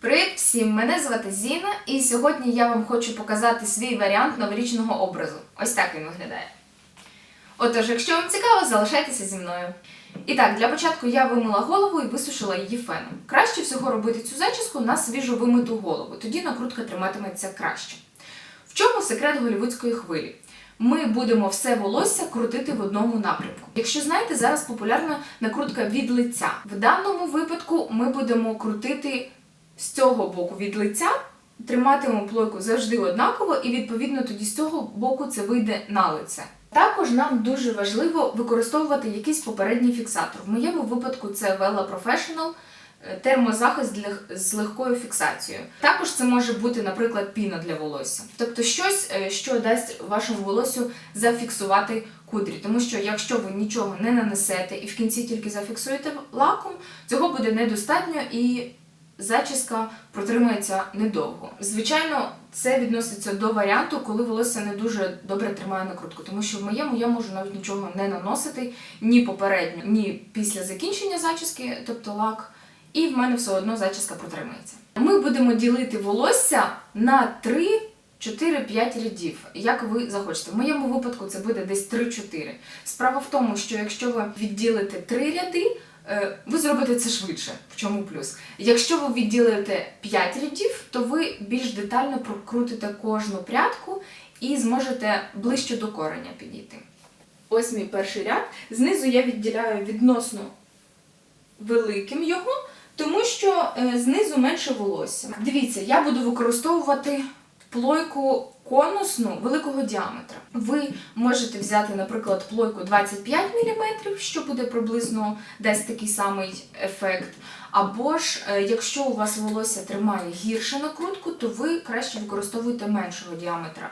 Привіт всім! Мене звати Зіна, і сьогодні я вам хочу показати свій варіант новорічного образу. Ось так він виглядає. Отож, якщо вам цікаво, залишайтеся зі мною. І так, для початку я вимила голову і висушила її феном. Краще всього робити цю зачіску на свіжо вимиту голову, тоді накрутка триматиметься краще. В чому секрет голівудської хвилі? Ми будемо все волосся крутити в одному напрямку. Якщо знаєте, зараз популярна накрутка від лиця. В даному випадку ми будемо крутити з цього боку від лиця, триматимемо плойку завжди однаково, і відповідно тоді з цього боку це вийде на лице. Також нам дуже важливо використовувати якийсь попередній фіксатор. В моєму випадку це Vela Professional е, термозахист для, з легкою фіксацією. Також це може бути, наприклад, піна для волосся. Тобто щось, е, що дасть вашому волоссю зафіксувати кудрі. Тому що якщо ви нічого не нанесете і в кінці тільки зафіксуєте лаком, цього буде недостатньо і зачіска протримається недовго. Звичайно, це відноситься до варіанту, коли волосся не дуже добре тримає накрутку, тому що в моєму я можу навіть нічого не наносити ні попередньо, ні після закінчення зачіски, тобто лак, і в мене все одно зачіска протримається. Ми будемо ділити волосся на 3 4-5 рядів, як ви захочете. В моєму випадку це буде десь 3-4. Справа в тому, що якщо ви відділите 3 ряди, ви зробите це швидше. В чому плюс? Якщо ви відділите 5 рядів, то ви більш детально прокрутите кожну прядку і зможете ближче до кореня підійти. Ось мій перший ряд. Знизу я відділяю відносно великим його, тому що е, знизу менше волосся. Дивіться, я буду використовувати плойку конусну великого діаметра. Ви можете взяти, наприклад, плойку 25 мм, що буде приблизно десь такий самий ефект. Або ж, е, якщо у вас волосся тримає гірше накрутку, то ви краще використовуєте меншого діаметра.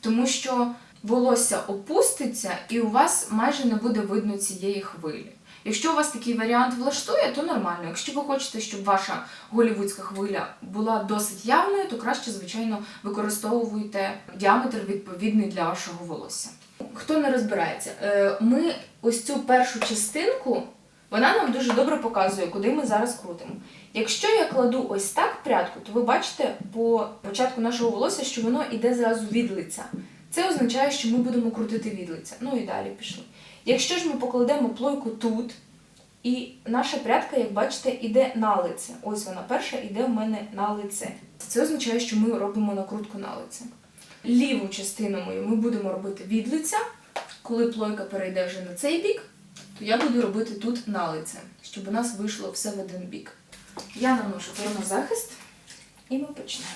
Тому що волосся опуститься і у вас майже не буде видно цієї хвилі. Якщо у вас такий варіант влаштує, то нормально. Якщо ви хочете, щоб ваша голівудська хвиля була досить явною, то краще, звичайно, використовуйте діаметр відповідний для вашого волосся. Хто не розбирається, е, ми ось цю першу частинку, вона нам дуже добре показує, куди ми зараз крутимо. Якщо я кладу ось так прядку, то ви бачите по початку нашого волосся, що воно йде зразу від лиця. Це означає, що ми будемо крутити від лиця. Ну і далі пішли. Якщо ж ми покладемо плойку тут, і наша прядка, як бачите, йде на лице. Ось вона перша йде в мене на лице. Це означає, що ми робимо накрутку на лице. Ліву частину мою ми будемо робити від лиця. Коли плойка перейде вже на цей бік, то я буду робити тут на лице, щоб у нас вийшло все в один бік. Я наношу термозахист і ми почнемо.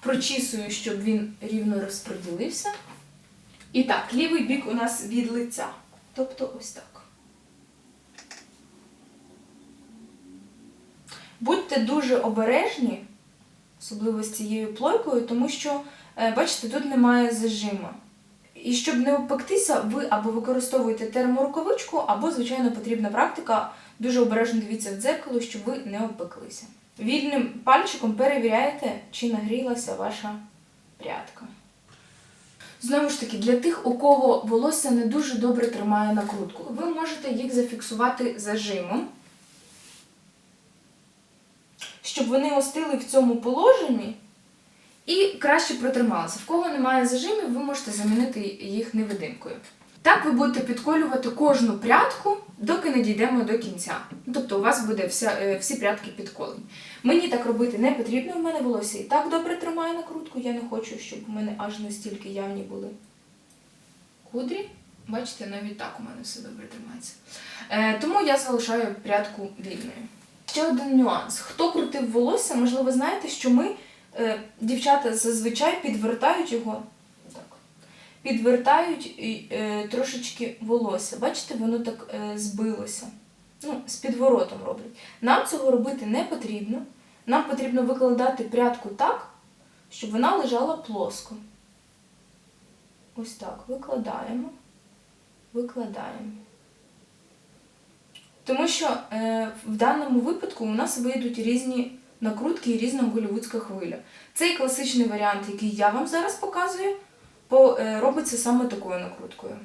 Прочісую, щоб він рівно розподілився. І так, лівий бік у нас від лиця. Тобто ось так. Будьте дуже обережні, особливо з цією плойкою, тому що, е, бачите, тут немає зажиму. І щоб не опектися, ви або використовуєте терморукавичку, або, звичайно, потрібна практика. Дуже обережно дивіться в дзеркало, щоб ви не опеклися. Вільним пальчиком перевіряєте, чи нагрілася ваша прядка. Знову ж таки, для тих, у кого волосся не дуже добре тримає накрутку, ви можете їх зафіксувати зажимом, щоб вони остили в цьому положенні і краще протрималися. В кого немає зажимів, ви можете замінити їх невидимкою. Так ви будете підколювати кожну прядку, доки не дійдемо до кінця. Тобто у вас буде вся, е, всі прядки підколені. Мені так робити не потрібно, в мене волосся і так добре тримає накрутку. Я не хочу, щоб у мене аж настільки явні були кудрі. Бачите, навіть так у мене все добре тримається. Е, тому я залишаю прядку вільною. Ще один нюанс. Хто крутив волосся, можливо, знаєте, що ми, е, дівчата, зазвичай підвертають його. Підвертають е, трошечки волосся. Бачите, воно так е, збилося. Ну, з підворотом роблять. Нам цього робити не потрібно. Нам потрібно викладати прядку так, щоб вона лежала плоско. Ось так. Викладаємо, викладаємо. Тому що е, в даному випадку у нас вийдуть різні накрутки і різна голівудська хвиля. Цей класичний варіант, який я вам зараз показую, по, робиться саме такою накруткою.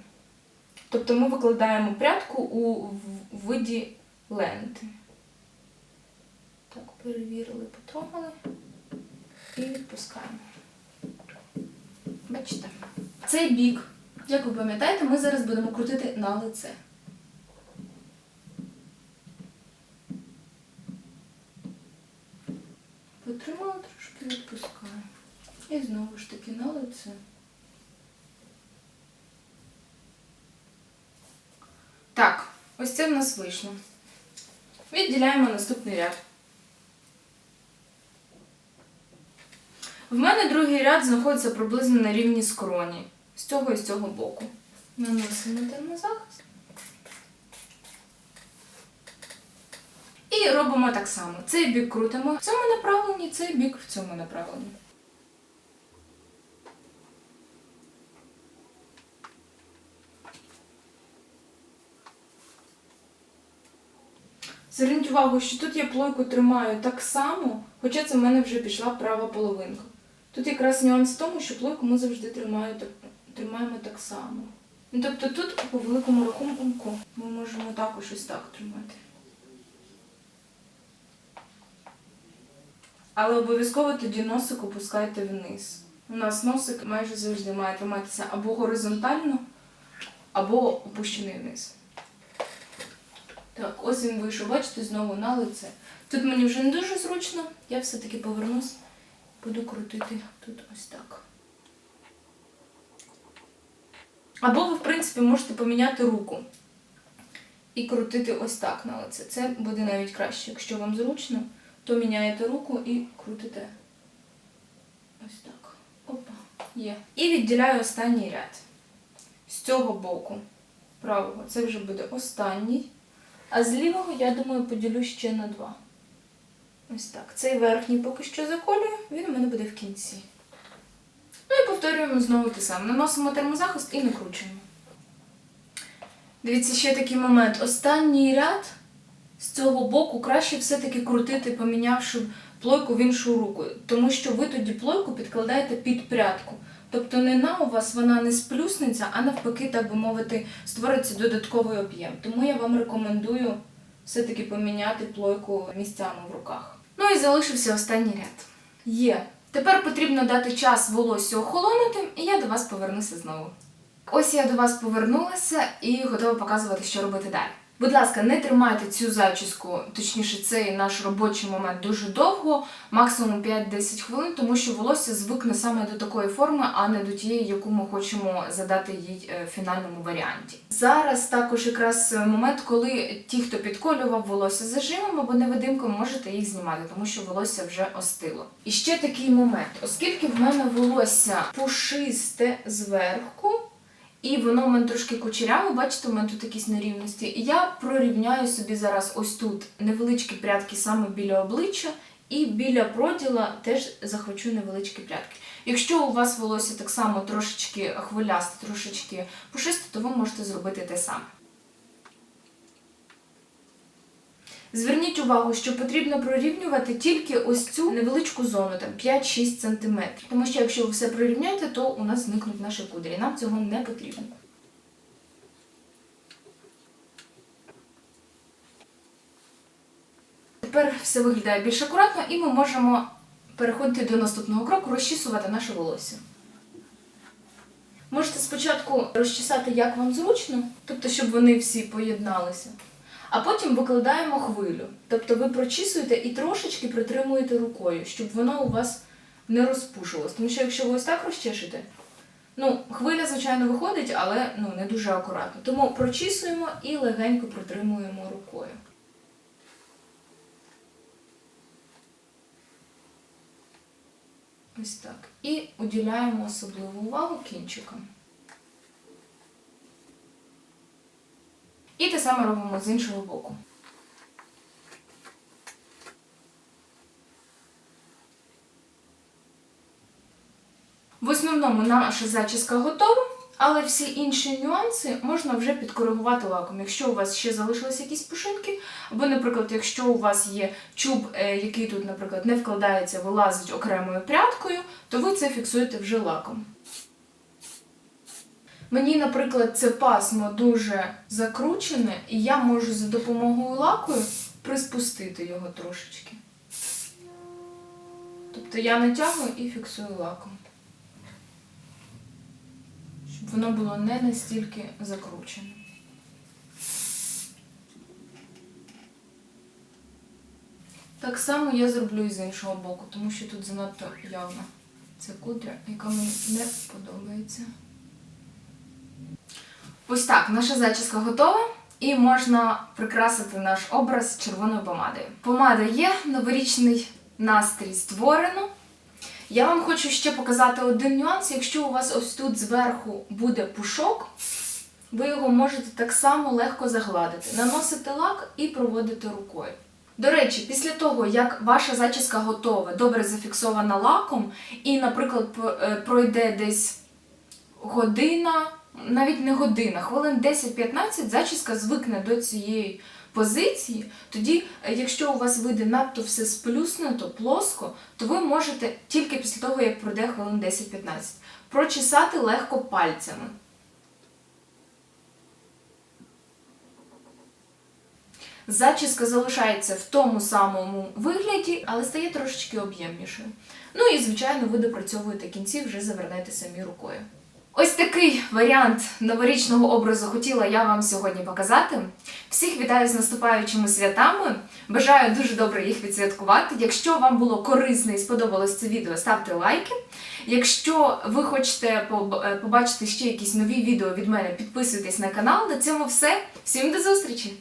Тобто ми викладаємо прядку у виді ленти. Так, перевірили, потрогали і відпускаємо. Бачите? Цей бік, як ви пам'ятаєте, ми зараз будемо крутити на лице. Потримала трошки відпускаю. І знову ж таки на лице. Так, ось це в нас вийшло. Відділяємо наступний ряд. В мене другий ряд знаходиться приблизно на рівні скроні. З цього і з цього боку. Наносимо термозахист. І робимо так само. Цей бік крутимо в цьому направленні, цей бік в цьому направленні. Зверніть увагу, що тут я плойку тримаю так само, хоча це в мене вже пішла права половинка. Тут якраз нюанс в тому, що плойку ми завжди тримаємо так само. Ну, тобто тут, по великому рахунку, ми можемо також ось так тримати. Але обов'язково тоді носик опускайте вниз. У нас носик майже завжди має триматися або горизонтально, або опущений вниз. Так, ось він вийшов, бачите, знову на лице. Тут мені вже не дуже зручно, я все-таки повернусь, буду крутити тут ось так. Або ви, в принципі, можете поміняти руку і крутити ось так на лице. Це буде навіть краще. Якщо вам зручно, то міняєте руку і крутите ось так. Опа, є. І відділяю останній ряд. З цього боку правого. Це вже буде останній. А з лівого, я думаю, поділю ще на два. Ось так. Цей верхній поки що заколюю, він у мене буде в кінці. Ну і повторюємо знову те саме. Наносимо термозахист і накручуємо. Дивіться, ще такий момент. Останній ряд з цього боку краще все-таки крутити, помінявши плойку в іншу руку. Тому що ви тоді плойку підкладаєте під прядку. Тобто не на у вас вона не сплюснеться, а навпаки, так би мовити, створиться додатковий об'єм. Тому я вам рекомендую все-таки поміняти плойку місцями в руках. Ну і залишився останній ряд. Є. Тепер потрібно дати час волоссю охолонути, і я до вас повернуся знову. Ось я до вас повернулася і готова показувати, що робити далі. Будь ласка, не тримайте цю зачіску, точніше, цей наш робочий момент дуже довго, максимум 5-10 хвилин, тому що волосся звикне саме до такої форми, а не до тієї, яку ми хочемо задати їй е, в фінальному варіанті. Зараз також якраз момент, коли ті, хто підколював волосся зажимом або невидимкою, можете їх знімати, тому що волосся вже остило. І ще такий момент, оскільки в мене волосся пушисте зверху. І воно в мене трошки кучеряве, бачите, у мене тут якісь нерівності. І я прорівняю собі зараз ось тут невеличкі прядки саме біля обличчя, і біля проділа теж захочу невеличкі прядки. Якщо у вас волосся так само трошечки хвилясте, трошечки пушисте, то ви можете зробити те саме. Зверніть увагу, що потрібно прорівнювати тільки ось цю невеличку зону, там 5-6 см. Тому що якщо ви все прорівняєте, то у нас зникнуть наші кудрі. Нам цього не потрібно. Тепер все виглядає більш акуратно і ми можемо переходити до наступного кроку розчісувати наше волосся. Можете спочатку розчесати, як вам зручно, тобто, щоб вони всі поєдналися. А потім викладаємо хвилю. Тобто ви прочісуєте і трошечки притримуєте рукою, щоб воно у вас не розпушилось. Тому що якщо ви ось так розчешете, ну, хвиля, звичайно, виходить, але ну, не дуже акуратно. Тому прочісуємо і легенько притримуємо рукою. Ось так. І уділяємо особливу увагу кінчикам. І те саме робимо з іншого боку. В основному наша зачіска готова, але всі інші нюанси можна вже підкоригувати лаком. Якщо у вас ще залишились якісь пушинки, або, наприклад, якщо у вас є чуб, е, який тут, наприклад, не вкладається, вилазить окремою прядкою, то ви це фіксуєте вже лаком. Мені, наприклад, це пасмо дуже закручене, і я можу за допомогою лакою приспустити його трошечки. Тобто я натягую і фіксую лаком. Щоб воно було не настільки закручене. Так само я зроблю і з іншого боку, тому що тут занадто явна ця кудря, яка мені не подобається. Ось так, наша зачіска готова. І можна прикрасити наш образ червоною помадою. Помада є, новорічний настрій створено. Я вам хочу ще показати один нюанс. Якщо у вас ось тут зверху буде пушок, ви його можете так само легко загладити. Наносите лак і проводите рукою. До речі, після того, як ваша зачіска готова, добре зафіксована лаком, і, наприклад, е, пройде десь година, навіть не година, хвилин 10-15 зачіска звикне до цієї позиції. Тоді, е, якщо у вас вийде надто все сплюснуто, плоско, то ви можете тільки після того, як пройде хвилин 10-15, прочесати легко пальцями. Зачіска залишається в тому самому вигляді, але стає трошечки об'ємнішою. Ну і, звичайно, ви допрацьовуєте кінці, вже завернете самі рукою. Ось такий варіант новорічного образу хотіла я вам сьогодні показати. Всіх вітаю з наступаючими святами. Бажаю дуже добре їх відсвяткувати. Якщо вам було корисно і сподобалось це відео, ставте лайки. Якщо ви хочете е, побачити ще якісь нові відео від мене, підписуйтесь на канал. На цьому все. Всім до зустрічі!